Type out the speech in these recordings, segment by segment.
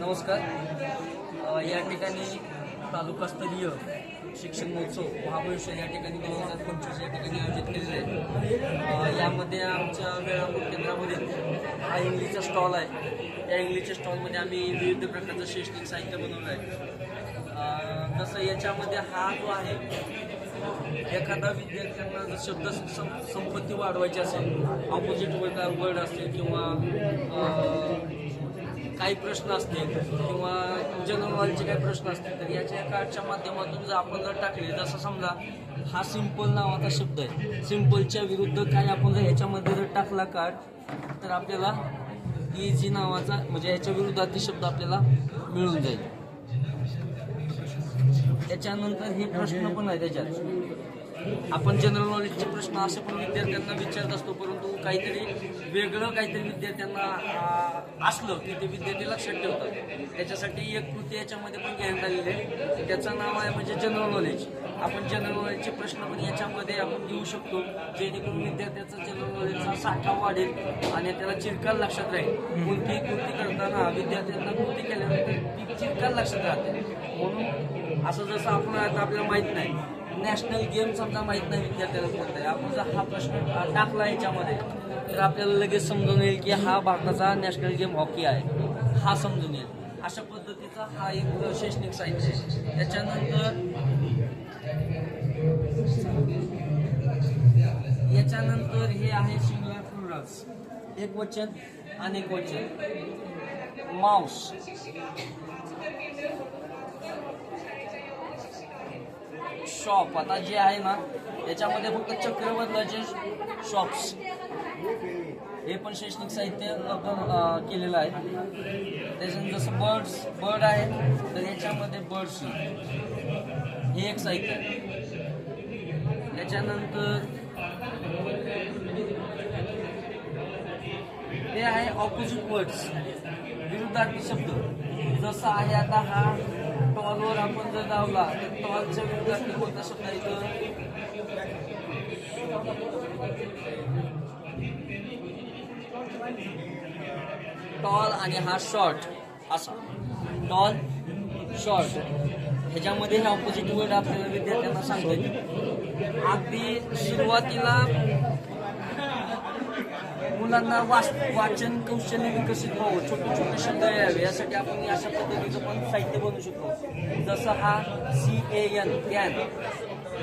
नमस्कार. या ठिकाणी तालुकास्तरीय शिक्षण महोत्सव महाबळेश्वर या ठिकाणी दोन हजार पंचवीस या ठिकाणी आयोजित केलेले आहे. यामध्ये आमच्या वेळापूर केंद्रामध्ये हा इंग्लिशचा स्टॉल आहे. त्या इंग्लिशच्या स्टॉलमध्ये आम्ही विविध प्रकारचं शैक्षणिक साहित्य बनवलं आहे. तसं याच्यामध्ये हा जो आहे एखादा विद्यार्थ्यांना जर शब्द संपत्ती वाढवायची असेल ऑपोजिट वर्ड वर्ड असतील किंवा काही प्रश्न असतील किंवा जनरल नॉलेजचे काही प्रश्न असतील तर याच्या कार्डच्या माध्यमातून जर आपण जर टाकले जसं समजा हा सिंपल नावाचा शब्द आहे. सिम्पलच्या विरुद्ध काय आपण जर याच्यामध्ये जर टाकला कार्ड तर आपल्याला इझी नावाचा म्हणजे ह्याच्या विरुद्धातील शब्द आपल्याला मिळून जाईल. त्याच्यानंतर हे प्रश्न पण आहे त्याच्यात. आपण जनरल नॉलेजचे प्रश्न असे पण विद्यार्थ्यांना विचारत असतो परंतु काहीतरी वेगळं काहीतरी विद्यार्थ्यांना असलं की ते विद्यार्थी लक्षात ठेवतात. त्याच्यासाठी एक कृती याच्यामध्ये पण घेण्यात आलेली आहे. त्याचं नाव आहे म्हणजे जनरल नॉलेज आपण जनरल नॉलेजचे प्रश्न पण याच्यामध्ये आपण घेऊ शकतो जेणेकरून विद्यार्थ्याचा जनरल नॉलेजचा साठा वाढेल आणि त्याला चिरकाल लक्षात राहील. कोणतीही कृती करताना विद्यार्थ्यांना कृती केल्यानंतर ती लक्षात राहते. म्हणून असं जसं आपण आता आपल्याला माहीत नाही नॅशनल गेम समजा माहीत नाही विद्यार्थ्याला कोणता आहे आपण जर हा प्रश्न टाकला याच्यामध्ये तर आपल्याला लगेच समजून येईल की हा भारताचा नॅशनल गेम हॉकी आहे. हा समजून येईल. अशा पद्धतीचा हा एक शैक्षणिक साहित्य आहे. त्याच्यानंतर याच्यानंतर हे आहे सिंगुलर प्लुरल्स एक वचन अनेक वचन. माऊस शॉप आता जे आहे ना याच्यामध्ये फक्त चक्र बदलाचे शॉप्स हे पण शैक्षणिक साहित्य आपण केलेलं आहे. त्याच्यानंतर जसं बर्ड्स बर्ड आहे तर याच्यामध्ये बर्ड्स हे एक साहित्य आहे. त्याच्यानंतर हे आहे ऑपोजिट वर्ड्स विरुद्धार्थी शब्द. जसं आहे आता हा टॉलवर आपण जर लावला तर टॉलच्या विद्यार्थी कोणता शब्द नाही तर टॉल आणि हा शॉर्ट असा. Tall short. ह्याच्यामध्ये हे ऑपोजिट वर्ड आपल्याला विद्यार्थ्यांना सांगतो अगदी सुरुवातीला मुलांना वाच वाचन कौशल्य विकसित व्हावं छोटे छोटे शब्द यावे यासाठी आपण अशा पद्धतीचं पण साहित्य बनवू शकतो. जसं हा C A N can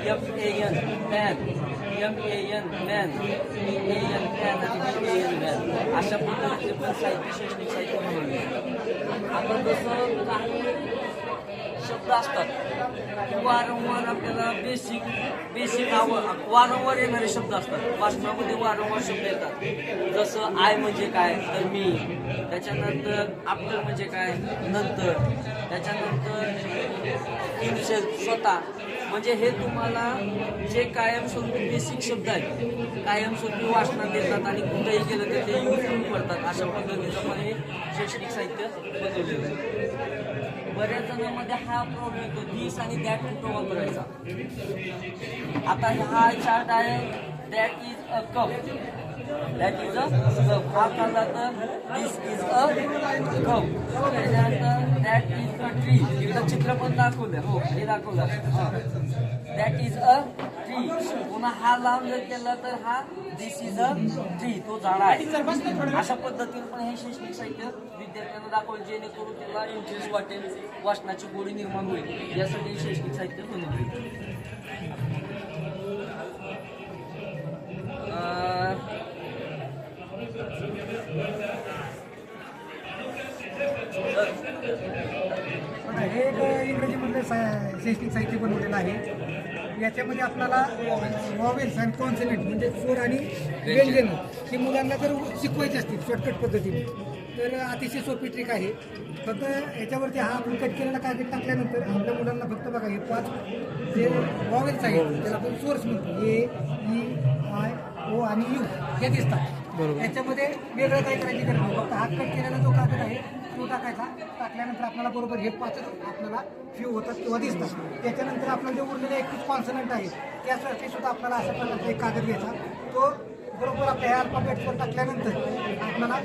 F A N fan M A N man P A N pan आणि बी ए एन मॅन अशा पद्धतीचे पण साहित्य शैक्षणिक साहित्य बनवले. आपण जसं काही शब्द असतात. वारंवार आपल्याला बेसिक बेसिक आव वारंवार येणारे शब्द असतात. वाचनामध्ये वारंवार शब्द येतात. जसं आय म्हणजे काय तर मी त्याच्यानंतर आपलं म्हणजे काय नंतर. त्याच्यानंतर स्वतः म्हणजे हे तुम्हाला जे कायमस्वरूपी बेसिक शब्द आहेत कायमस्वरूपी वाचनात देतात आणि कुठेही गेलं तर ते यूज करतात अशा पद्धतीचं पण हे शैक्षणिक साहित्य बदललेलं आहे बऱ्याच जणांमध्ये हा प्रॉब्लेम येतो दिस आणि दॅट कुठं वापरायचा? आता हा चार्ट आहे that is a cup that is a cup हा काढला तर दिस इज अ कप त्याच्यानंतर दॅट इज अ ट्री इकडं चित्र पण दाखवलं हो हे दाखवलं दॅट इज अ ट्री पुन्हा हा लांब जर केला तर हा दिस इज अ ट्री तो झाड आहे. अशा पद्धतीने पण हे शैक्षणिक साहित्य विद्यार्थ्यांना दाखवलं जेणेकरून त्याला इंटरेस्ट वाटेल वाचनाची गोडी निर्माण होईल. यासाठी शैक्षणिक साहित्य बनवले हे एक इंग्रजीमधले सा- शैक्षणिक साहित्य बनवलेलं आहे. याच्यामध्ये आपल्याला वॉवेल्स आणि कॉन्सनेंट म्हणजे सूर आणि व्यंजन ही मुलांना जर शिकवायची असतील शॉर्टकट पद्धतीने तर अतिशय सोपी ट्रिक आहे. फक्त याच्यावरती हा आपण कट केलेला कागद टाकल्यानंतर आपल्या मुलांना फक्त बघा हे पाच जे वॉवेल्स आहेत त्याला आपण सोर्स म्हणतो. ए ई आय ओ आणि यू हे दिसतात. याच्यामध्ये वेगळं काही करायची गरज नाही. फक्त हात कट केलेला जो कागद आहे तो टाकायचा. टाकल्यानंतर आपल्याला बरोबर हे पाच आपल्याला फ्यू होतात किंवा दिसतात. त्याच्यानंतर आपल्याला जे उरलेले एकच कॉन्सनंट आहेत त्यासाठी सुद्धा आपल्याला अशा प्रकारचा एक कागद घ्यायचा. तो बरोबर आपल्या ह्या अल्फाबेटवर टाकल्यानंतर आपल्याला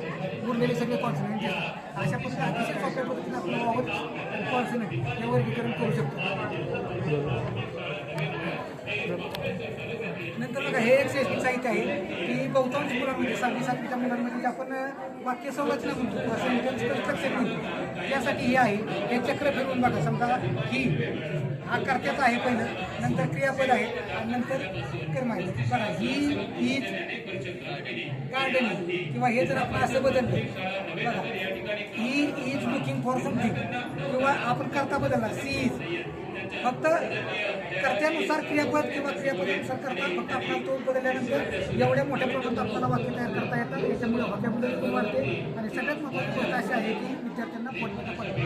उरलेले सगळे कॉन्सनंट दिसतात. अशा पद्धतीने अतिशय सोप्या पद्धतीने आपण कॉन्सनंट हे वर्गीकरण करू शकतो नंतर बघा हे एक इथे साहित्य आहे की बहुतांश मुलांमध्ये सहावी सातवीच्या मुलांमध्ये आपण वाक्य संरचना म्हणतो किंवा सेंटेन्स कन्स्ट्रक्शन म्हणतो त्यासाठी हे आहे. हे चक्र फिरवून बघा समजा ही हा कर्त्याचा आहे पहिलं नंतर क्रियापद आहे आणि नंतर कर्म आहे. बघा ही इज गार्डन किंवा हे जर आपण असं बदललं बघा he is looking for something किंवा आपण करता बदलला सी इज फक्त कर्त्यानुसार क्रियापद किंवा क्रियापदानुसार करता फक्त आपल्याला तो बदलल्यानंतर एवढ्या मोठ्या प्रमाणात आपल्याला वाक्य तयार करता येतात. याच्यामुळे वाक्याबद्दल पण वाढते. आणि सगळ्यात महत्त्वाची गोष्ट अशी आहे की विद्यार्थ्यांना पोटण्याचा पडतो.